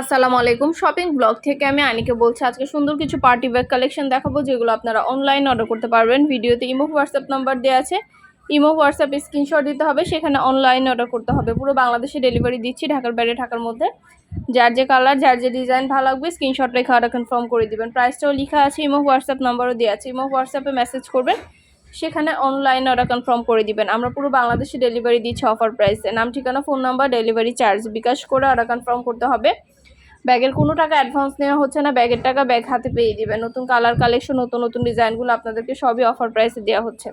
আসসালামু আলাইকুম। Shopping blog থেকে আমি আনিকে বলছি, আজকে সুন্দর কিছু পার্টি ব্যাগ কালেকশন দেখাবো, যেগুলো আপনারা অনলাইন অর্ডার করতে পারবেন। ভিডিওতে ইমো হোয়াটসঅ্যাপ নাম্বার দেওয়া আছে। ইমো হোয়াটসঅ্যাপে স্ক্রিনশট দিতে হবে, সেখানে অনলাইন অর্ডার করতে হবে। পুরো বাংলাদেশে ডেলিভারি দিচ্ছি, ঢাকার বাইরে, ঢাকার মধ্যে। যার যে কালার যার যে ডিজাইন ভালো লাগবে স্ক্রিনশট রেখে অর্ডার কনফার্ম করে দিবেন। প্রাইসটাও লেখা আছে, ইমো হোয়াটসঅ্যাপ নাম্বারও দেওয়া আছে। ইমো হোয়াটসঅ্যাপে মেসেজ করবেন। সেখানে অনলাইনে অর্ডার কনফার্ম করে দিবেন। আমরা পুরো বাংলাদেশে ডেলিভারি দিচ্ছি অফার প্রাইসে নাম, ঠিকানা phone number delivery charge bKash করে অর্ডার কনফার্ম করতে হবে। ব্যাগের কোনো টাকা অ্যাডভান্স নেওয়া হচ্ছে না। ব্যাগের টাকা ব্যাগ হাতে পেয়ে দিবেন। নতুন কালার কালেকশন নতুন নতুন ডিজাইনগুলো আপনাদেরকে সবই অফার প্রাইসে দেওয়া হচ্ছে।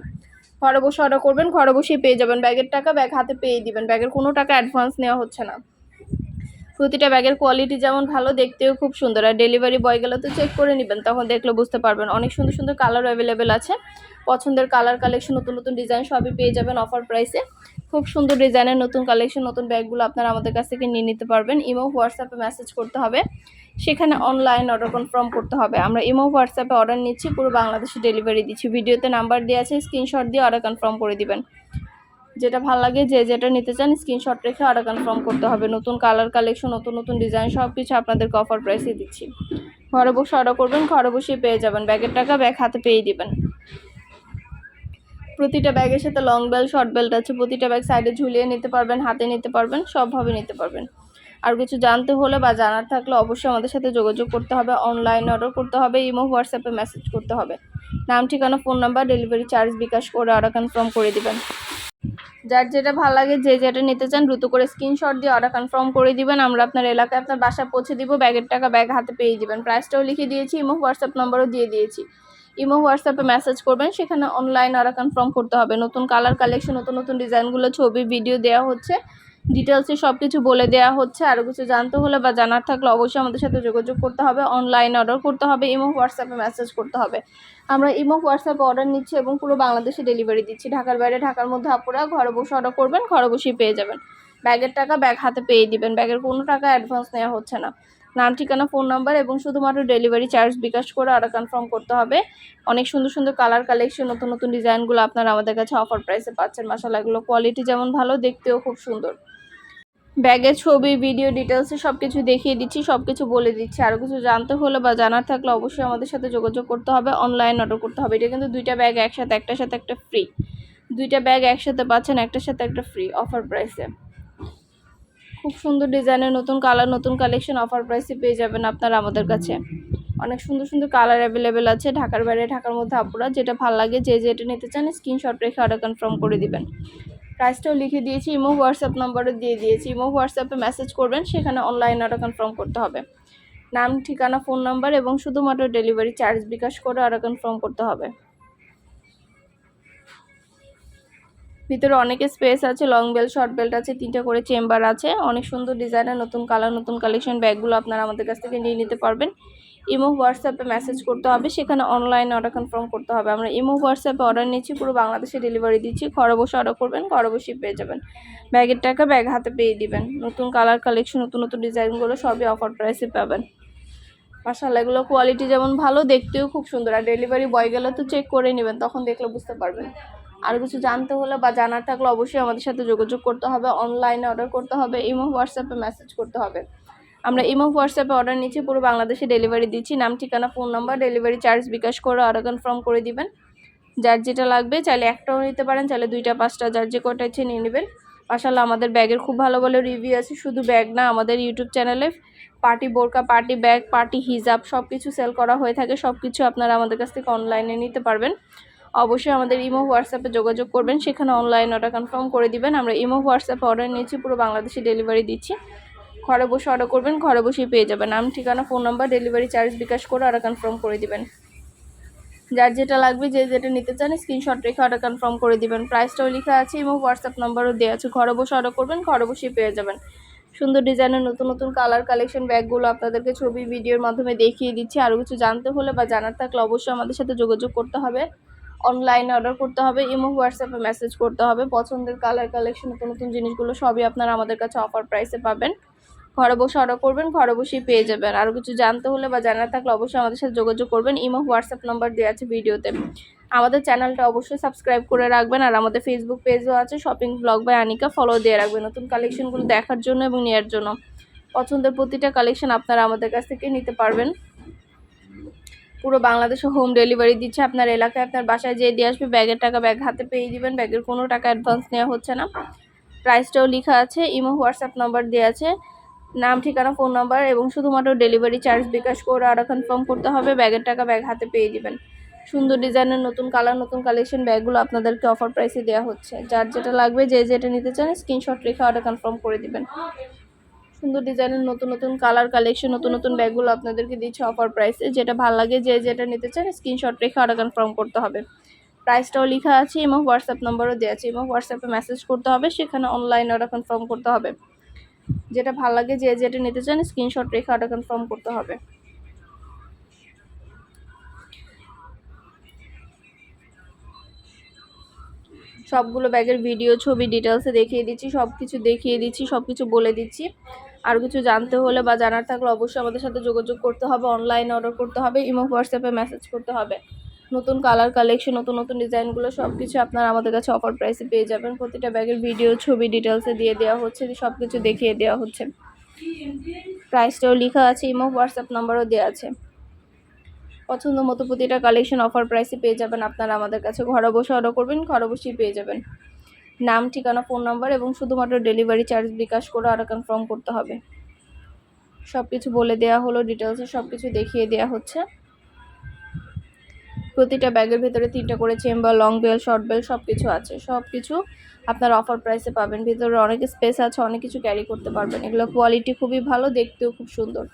ঘরে বসে অর্ডার করবেন, ঘরে বসেই পেয়ে যাবেন। ব্যাগের টাকা ব্যাগ হাতে পেয়ে দিবেন। ব্যাগের কোনো টাকা অ্যাডভান্স নেওয়া হচ্ছে না। প্রতিটা ব্যাগের কোয়ালিটি যেমন ভালো, দেখতেও খুব সুন্দর। আর ডেলিভারি বয় গেলে তো চেক করে নেবেন, তখন দেখলে বুঝতে পারবেন। অনেক সুন্দর সুন্দর কালার অ্যাভেলেবেল আছে। পছন্দের কালার কালেকশন নতুন নতুন ডিজাইন সবই পেয়ে যাবেন অফার প্রাইসে খুব সুন্দর ডিজাইনের নতুন কালেকশন নতুন ব্যাগগুলো আপনারা আমাদের কাছ থেকে নিয়ে নিতে পারবেন। ইমো হোয়াটসঅ্যাপে মেসেজ করতে হবে। সেখানে অনলাইন অর্ডার কনফার্ম করতে হবে। আমরা ইমো হোয়াটসঅ্যাপে অর্ডার নিচ্ছি, পুরো বাংলাদেশে ডেলিভারি দিচ্ছি। ভিডিওতে নাম্বার দেওয়া আছে স্ক্রিনশট দিয়ে অর্ডার কনফার্ম করে দিবেন। যেটা ভালো লাগে যে যেটা নিতে চান স্ক্রিনশট রেখে অর্ডার কনফার্ম করতে হবে। নতুন কালার কালেকশন নতুন নতুন ডিজাইন সব কিছু আপনাদেরকে অফার প্রাইসে দিচ্ছি। ঘরে বসে অর্ডার করবেন, ঘরে বসেই পেয়ে যাবেন। ব্যাগের টাকা ব্যাগ হাতে পেয়ে দিবেন। প্রতিটা ব্যাগের সাথে লং বেল্ট শর্ট বেল্ট আছে। প্রতিটা ব্যাগ সাইডে ঝুলিয়ে নিতে পারবেন, হাতে নিতে পারবেন, সবভাবে নিতে পারবেন। আর কিছু জানতে হলে বা জানার থাকলে অবশ্যই আমাদের সাথে যোগাযোগ করতে হবে। অনলাইন অর্ডার করতে হবে ইমো হোয়াটসঅ্যাপে মেসেজ করতে হবে। নাম, ঠিকানা phone number delivery charge bKash করে অর্ডার কনফার্ম করে দিবেন। যার যেটা ভালো লাগে, যে যেটা নিতে চান দ্রুত করে স্ক্রিনশট দিয়ে অর্ডার কনফার্ম করে দিবেন। আমরা আপনার এলাকায় আপনার বাসা পৌঁছে দিব, ব্যাগের টাকা ব্যাগ হাতে পেয়ে দিবেন। প্রাইসটাও লিখে দিয়েছি ইমো হোয়াটসঅ্যাপ নম্বরও দিয়ে দিয়েছি। ইমো হোয়াটসঅ্যাপে মেসেজ করবেন, সেখানে অনলাইন অর্ডার কনফার্ম করতে হবে। নতুন কালার কালেকশন নতুন নতুন ডিজাইনগুলো ছবি ভিডিও দেওয়া হচ্ছে। ডিটেলসে সব কিছু বলে দেওয়া হচ্ছে। আরও কিছু জানতে হলে বা জানার থাকলে অবশ্যই আমাদের সাথে যোগাযোগ করতে হবে। অনলাইন অর্ডার করতে হবে ইমো হোয়াটসঅ্যাপে মেসেজ করতে হবে। আমরা ইমো হোয়াটসঅ্যাপে অর্ডার নিচ্ছি এবং পুরো বাংলাদেশে ডেলিভারি দিচ্ছি। ঢাকার বাইরে, ঢাকার মধ্যে আপনারা ঘরে বসে অর্ডার করবেন, ঘরে বসেই পেয়ে যাবেন। ব্যাগের টাকা ব্যাগ হাতে পেয়ে দিবেন। ব্যাগের কোনো টাকা অ্যাডভান্স নেওয়া হচ্ছে না। নাম, ঠিকানা, ফোন নাম্বার এবং শুধুমাত্র ডেলিভারি চার্জ বিকাশ করে অর্ডার কনফার্ম করতে হবে। অনেক সুন্দর সুন্দর কালার কালেকশন নতুন নতুন ডিজাইনগুলো আপনারা আমাদের কাছে অফার প্রাইসে পাচ্ছেন। মাসালা এগুলো কোয়ালিটি যেমন ভালো, দেখতেও খুব সুন্দর। ব্যাগের ছবি ভিডিও ডিটেলসে সব কিছু দেখিয়ে দিচ্ছি সব কিছু বলে দিচ্ছি। আরও কিছু জানতে হলে বা জানার থাকলে অবশ্যই আমাদের সাথে যোগাযোগ করতে হবে অনলাইন অর্ডার করতে হবে। এটা কিন্তু দুইটা ব্যাগ একসাথে, একটার সাথে একটা ফ্রি দুইটা ব্যাগ একসাথে পাচ্ছেন, একটার সাথে একটা ফ্রি অফার প্রাইসে খুব সুন্দর ডিজাইনের নতুন কালার নতুন কালেকশন অফার প্রাইসে পেয়ে যাবেন আপনারা আমাদের কাছে। অনেক সুন্দর সুন্দর কালার অ্যাভেলেবেল আছে ঢাকার বাইরে, ঢাকার মধ্যে আপুরা, যেটা ভালো লাগে, যে যেটা নিতে চান স্ক্রিনশট রেখে অর্ডার কনফার্ম করে দিবেন। প্রাইসটাও লিখে দিয়েছি, ইমো হোয়াটসঅ্যাপ নাম্বারও দিয়ে দিয়েছি। ইমো হোয়াটসঅ্যাপে মেসেজ করবেন, সেখানে অনলাইন অর্ডার কনফার্ম করতে হবে। নাম, ঠিকানা ফোন নাম্বার এবং শুধুমাত্র ডেলিভারি চার্জ বিকাশ করে অর্ডার কনফার্ম করতে হবে। ভিতরে অনেক স্পেস আছে লং বেল্ট শর্ট বেল্ট আছে, তিনটা করে চেম্বার আছে। অনেক সুন্দর ডিজাইনের নতুন কালার নতুন কালেকশন ব্যাগগুলো আপনারা আমাদের কাছ থেকে নিয়ে নিতে পারবেন। ইমো হোয়াটসঅ্যাপে মেসেজ করতে হবে, সেখানে অনলাইন অর্ডার কনফার্ম করতে হবে। আমরা ইমো হোয়াটসঅ্যাপে অর্ডার নিচ্ছি, পুরো বাংলাদেশে ডেলিভারি দিচ্ছি। ঘরে বসে অর্ডার করবেন, ঘরে বসেই পেয়ে যাবেন। ব্যাগের টাকা ব্যাগ হাতে পেয়ে দিবেন। নতুন কালার কালেকশন নতুন নতুন ডিজাইনগুলো সবই অফার প্রাইসে পাবেন। মাসাল্লাহ এগুলো কোয়ালিটি যেমন ভালো, দেখতেও খুব সুন্দর। আর ডেলিভারি বয় গেলে তো চেক করে নেবেন, তখন দেখলে বুঝতে পারবেন। আর কিছু জানতে হলে বা জানার থাকলে অবশ্যই আমাদের সাথে যোগাযোগ করতে হবে অনলাইনে অর্ডার করতে হবে ইমো হোয়াটসঅ্যাপে মেসেজ করতে হবে। আমরা ইমো হোয়াটসঅ্যাপে অর্ডার নিচ্ছি, পুরো বাংলাদেশে ডেলিভারি দিচ্ছি, নাম, ঠিকানা phone number delivery charge bKash করে অর্ডার কনফার্ম করে দিবেন। যার যেটা লাগবে, চাইলে একটাও নিতে পারেন, চাইলে দুইটা, পাঁচটা, যার যে কটা ইচ্ছে নিয়ে নেবেন। মাসাল্লাহ আমাদের ব্যাগের খুব ভালো ভালো রিভিউ আছে, শুধু ব্যাগ না, আমাদের ইউটিউব চ্যানেলে পার্টি বোরকা পার্টি ব্যাগ পার্টি হিজাব সব কিছু সেল করা হয়ে থাকে সব কিছু আপনারা আমাদের কাছ থেকে অনলাইনে নিতে পারবেন। অবশ্যই আমাদের ইমো হোয়াটসঅ্যাপে যোগাযোগ করবেন, সেখানে অনলাইন অর্ডার কনফার্ম করে দিবেন। আমরা ইমো হোয়াটসঅ্যাপে অর্ডার নিয়েছি, পুরো বাংলাদেশে ডেলিভারি দিচ্ছি। ঘরে বসে অর্ডার করবেন, ঘরে বসেই পেয়ে যাবেন। নাম, ঠিকানা phone number delivery charge bKash করে অর্ডার কনফার্ম করে দিবেন। যার যেটা লাগবে, যে যেটা নিতে চান স্ক্রিনশট রেখে অর্ডার কনফার্ম করে দিবেন। প্রাইসটাও লেখা আছে এবং হোয়াটসঅ্যাপ নাম্বারও দেওয়া আছে। ঘরে বসে অর্ডার করবেন, ঘরে বসেই পেয়ে যাবেন। সুন্দর ডিজাইনের নতুন নতুন কালার কালেকশন ব্যাগগুলো আপনাদেরকে ছবি ভিডিওর মাধ্যমে দেখিয়ে দিচ্ছি। আরও কিছু জানতে হলে বা জানার থাকলে অবশ্যই আমাদের সাথে যোগাযোগ করতে হবে। অনলাইনে অর্ডার করতে হবে ইমো হোয়াটসঅ্যাপে মেসেজ করতে হবে, পছন্দের কালার কালেকশন নতুন নতুন জিনিসগুলো সবই আপনারা আমাদের কাছে অফার প্রাইসে পাবেন। ঘরে বসে অর্ডার করবেন, ঘরে বসেই পেয়ে যাবেন। আরও কিছু জানতে হলে বা জানার থাকলে অবশ্যই আমাদের সাথে যোগাযোগ করবেন। ইমো হোয়াটসঅ্যাপ নাম্বার দেওয়া আছে ভিডিওতে। আমাদের চ্যানেলটা অবশ্যই সাবস্ক্রাইব করে রাখবেন আর আমাদের ফেসবুক পেজও আছে shopping blog by Anika follow দিয়ে রাখবেন নতুন কালেকশনগুলো দেখার জন্য এবং নেওয়ার জন্য। পছন্দের প্রতিটা কালেকশন আপনারা আমাদের কাছ থেকে নিতে পারবেন। পুরো বাংলাদেশে হোম ডেলিভারি দিচ্ছে, আপনার এলাকায় আপনার বাসায় যেয়ে দিয়ে আসবে, ব্যাগের টাকা ব্যাগ হাতে পেয়ে দিবেন, ব্যাগের কোনো টাকা অ্যাডভান্স নেওয়া হচ্ছে না। প্রাইসটাও লেখা আছে, ইমো হোয়াটসঅ্যাপ নাম্বার দেওয়া আছে, নাম, ঠিকানা ফোন নাম্বার এবং শুধুমাত্র ডেলিভারি চার্জ বিকাশ করে আরও কনফার্ম করতে হবে, ব্যাগের টাকা ব্যাগ হাতে পেয়ে দিবেন। সুন্দর ডিজাইনের নতুন কালার নতুন কালেকশন ব্যাগগুলো আপনাদেরকে অফার প্রাইসে দেওয়া হচ্ছে। যার যেটা লাগবে, যে যেটা নিতে চান স্ক্রিনশট রেখে অর্ডার কনফার্ম করে দিবেন। সুন্দর ডিজাইনের নতুন নতুন কালার কালেকশন নতুন নতুন ব্যাগগুলো আপনাদেরকে দিচ্ছে অফার প্রাইসে যেটা ভালো লাগে যে যেটা নিতে চান স্ক্রিনশট রেখে অর্ডার কনফার্ম করতে হবে। প্রাইসটাও লেখা আছে, এবং হোয়াটসঅ্যাপ নাম্বারও দেওয়া আছে, এবং হোয়াটসঅ্যাপে মেসেজ করতে হবে, সেখানে অনলাইন অর্ডার কনফার্ম করতে হবে। যেটা ভালো লাগে যে যেটা নিতে চান স্ক্রিনশট রেখে অর্ডার কনফার্ম করতে হবে। সবগুলো ব্যাগের ভিডিও ছবি ডিটেলসে দেখিয়ে দিচ্ছি সব কিছু দেখিয়ে দিচ্ছি সব কিছু বলে দিচ্ছি। আর কিছু জানতে হলে বা জানার থাকলে অবশ্যই আমাদের সাথে যোগাযোগ করতে হবে অনলাইন অর্ডার করতে হবে ইমো হোয়াটসঅ্যাপে মেসেজ করতে হবে। নতুন কালার কালেকশন নতুন নতুন ডিজাইনগুলো সব কিছু আপনারা আমাদের কাছে অফার প্রাইসে পেয়ে যাবেন। প্রতিটা ব্যাগের ভিডিও ছবি ডিটেলসে দিয়ে দেওয়া হচ্ছে সব কিছু দেখিয়ে দেওয়া হচ্ছে। প্রাইসটাও লেখা আছে ইমো হোয়াটসঅ্যাপ নাম্বারও দেওয়া আছে। পছন্দ মতো প্রতিটা কালেকশন অফার প্রাইসে পেয়ে যাবেন আপনারা আমাদের কাছে। ঘরে বসে অর্ডার করবেন, ঘরে বসেই পেয়ে যাবেন। নাম, ঠিকানা, ফোন নাম্বার এবং শুধুমাত্র ডেলিভারি চার্জ বিকাশ করে আরও কনফার্ম করতে হবে। সব কিছু বলে দেওয়া হলো ডিটেলসে সব কিছু দেখিয়ে দেওয়া হচ্ছে। প্রতিটা ব্যাগের ভেতরে তিনটা করে chamber long belt short belt সব কিছু আছে। সব কিছু আপনার অফার প্রাইসে পাবেন। ভিতরে অনেক স্পেস আছে, অনেক কিছু ক্যারি করতে পারবেন। এগুলো কোয়ালিটি খুবই ভালো, দেখতেও খুব সুন্দর।